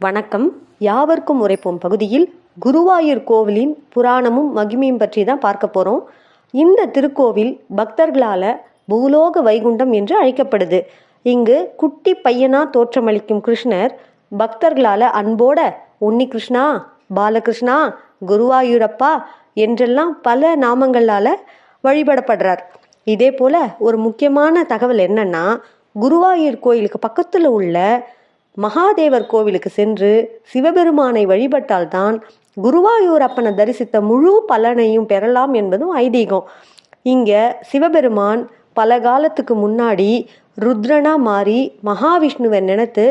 வணக்கம். யாவர்க்கும் உரைப்போம் பகுதியில் குருவாயூர் கோவிலின் புராணமும் மகிமையும் பற்றி தான் பார்க்க போகிறோம் இந்த திருக்கோவில் பக்தர்களால் பூலோக வைகுண்டம் என்று அழைக்கப்படுது. இங்கு குட்டி பையனா தோற்றமளிக்கும் கிருஷ்ணர் பக்தர்களால் அன்போட உன்னி கிருஷ்ணா பாலகிருஷ்ணா குருவாயூரப்பா என்றெல்லாம் பல நாமங்களால் வழிபடப்படுறார். இதே போல் ஒரு முக்கியமான தகவல் என்னன்னா குருவாயூர் கோயிலுக்கு பக்கத்தில் உள்ள மகாதேவர் கோவிலுக்கு சென்று சிவபெருமானை வழிபட்டால்தான் குருவாயூரப்பனை தரிசித்த முழு பலனையும் பெறலாம் என்பதும் ஐதீகம். இங்கே சிவபெருமான் பல காலத்துக்கு முன்னாடி ருத்ரனா மாறி மகாவிஷ்ணுவை நினைத்து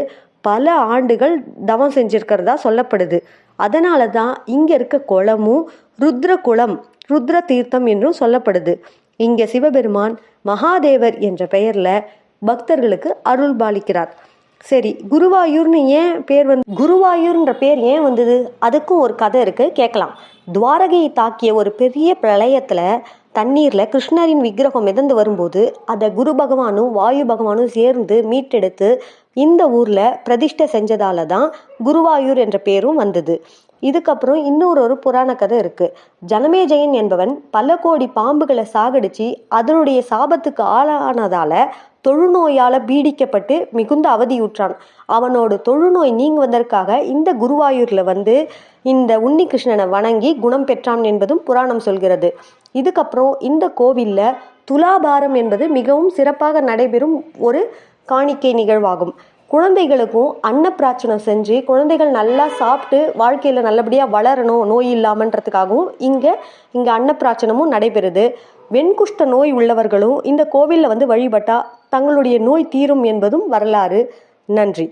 பல ஆண்டுகள் தவம் செஞ்சிருக்கிறதா சொல்லப்படுது. அதனால தான் இங்கே இருக்க குளமும் ருத்ர குளம் ருத்ர தீர்த்தம் என்றும் சொல்லப்படுது. இங்கே சிவபெருமான் மகாதேவர் என்ற பெயரில் பக்தர்களுக்கு அருள் பாலிக்கிறார். சரி குருவாயூர்னு ஏன் பேர் வந்து குருவாயூர்ன்ற பேர் ஏன் வந்தது? அதுக்கும் ஒரு கதை இருக்கு கேட்கலாம். துவாரகையை தாக்கிய ஒரு பெரிய பிரளயத்துல தண்ணீர்ல கிருஷ்ணரின் விக்கிரகம் மிதந்து வரும்போது அதை குரு பகவானும் வாயு பகவானும் சேர்ந்து மீட்டெடுத்து இந்த ஊரில் பிரதிஷ்டை செஞ்சதால தான் குருவாயூர் என்ற பேரும் வந்தது. இதுக்கப்புறம் இன்னொரு ஒரு புராண கதை இருக்கு. ஜனமேஜயன் என்பவன் பல கோடி பாம்புகளை சாகடிச்சு அதனுடைய சாபத்துக்கு ஆளானதால தொழுநோயால பீடிக்கப்பட்டு மிகுந்த அவதியுற்றான். அவனோட தொழுநோய் நீங்குவதற்காக இந்த குருவாயூர்ல வந்து இந்த உன்னிகிருஷ்ணனை வணங்கி குணம் பெற்றான் என்பதும் புராணம் சொல்கிறது. இதுக்கப்புறம் இந்த கோவில்ல துலாபாரம் என்பது மிகவும் சிறப்பாக நடைபெறும் ஒரு காணிக்கை நிகழ்வாகும். குழந்தைகளுக்கும் அன்னப்பிராச்சனம் செஞ்சு குழந்தைகள் நல்லா சாப்பிட்டு வாழ்க்கையில் நல்லபடியாக வளரணும் நோய் இல்லாமன்றதுக்காகவும் இங்கே இங்கே அன்னப்பிராச்சனமும் நடைபெறுது. வெண்குஷ்ட நோய் உள்ளவர்களும் இந்த கோவிலில் வந்து வழிபட்டால் தங்களுடைய நோய் தீரும் என்பதும் வரலாறு. நன்றி.